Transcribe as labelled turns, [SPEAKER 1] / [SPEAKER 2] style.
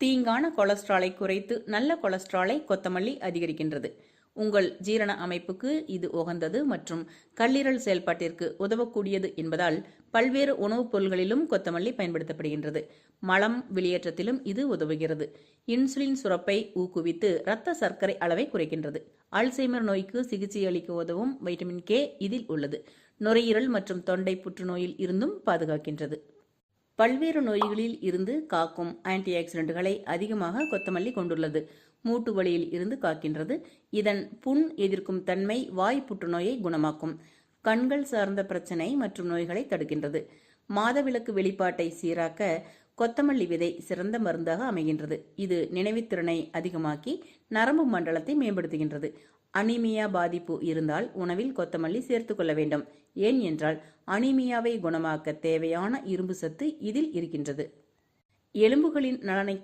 [SPEAKER 1] தீங்கான கொலஸ்ட்ராலை குறைத்து நல்ல கொலஸ்ட்ராலை கொத்தமல்லி அதிகரிக்கின்றது. உங்கள் ஜீரண அமைப்புக்கு இது உகந்தது மற்றும் கல்லீரல் செயல்பாட்டிற்கு உதவக்கூடியது என்பதால் பல்வேறு உணவுப் பொருள்களிலும் கொத்தமல்லி பயன்படுத்தப்படுகின்றது. மலம் வெளியேற்றத்திலும் இது உதவுகிறது. இன்சுலின் சுரப்பை ஊக்குவித்து இரத்த சர்க்கரை அளவை குறைக்கின்றது. அல்சைமர் நோய்க்கு சிகிச்சை அளிக்க உதவும் வைட்டமின் கே இதில் உள்ளது. நுரையீரல் மற்றும் தொண்டை புற்றுநோயில் இருந்தும் பாதுகாக்கின்றது. பல்வேறு நோய்களில் இருந்து காக்கும் ஆன்டி ஆக்சிடென்ட்களை அதிகமாக கொத்தமல்லி கொண்டுள்ளது. மூட்டு வலியில் இருந்து காக்கின்றது. இதன் புண் எதிர்க்கும் தன்மை வாய் புற்றுநோயை குணமாக்கும். கண்கள் சார்ந்த பிரச்சனை மற்றும் நோய்களை தடுக்கின்றது. மாதவிலக்கு வெளிப்பாட்டை சீராக்க கொத்தமல்லி விதை சிறந்த மருந்தாக அமைகின்றது. இது நினைவுத்திறனை அதிகமாக்கி நரம்பு மண்டலத்தை மேம்படுத்துகின்றது. அனீமியா பாதிப்பு இருந்தால் உணவில் கொத்தமல்லி சேர்த்துக் கொள்ள வேண்டும். ஏன் என்றால் அனீமியாவை குணமாக்க தேவையான இரும்பு சத்து இதில் இருக்கின்றது. எலும்புகளின் நலனை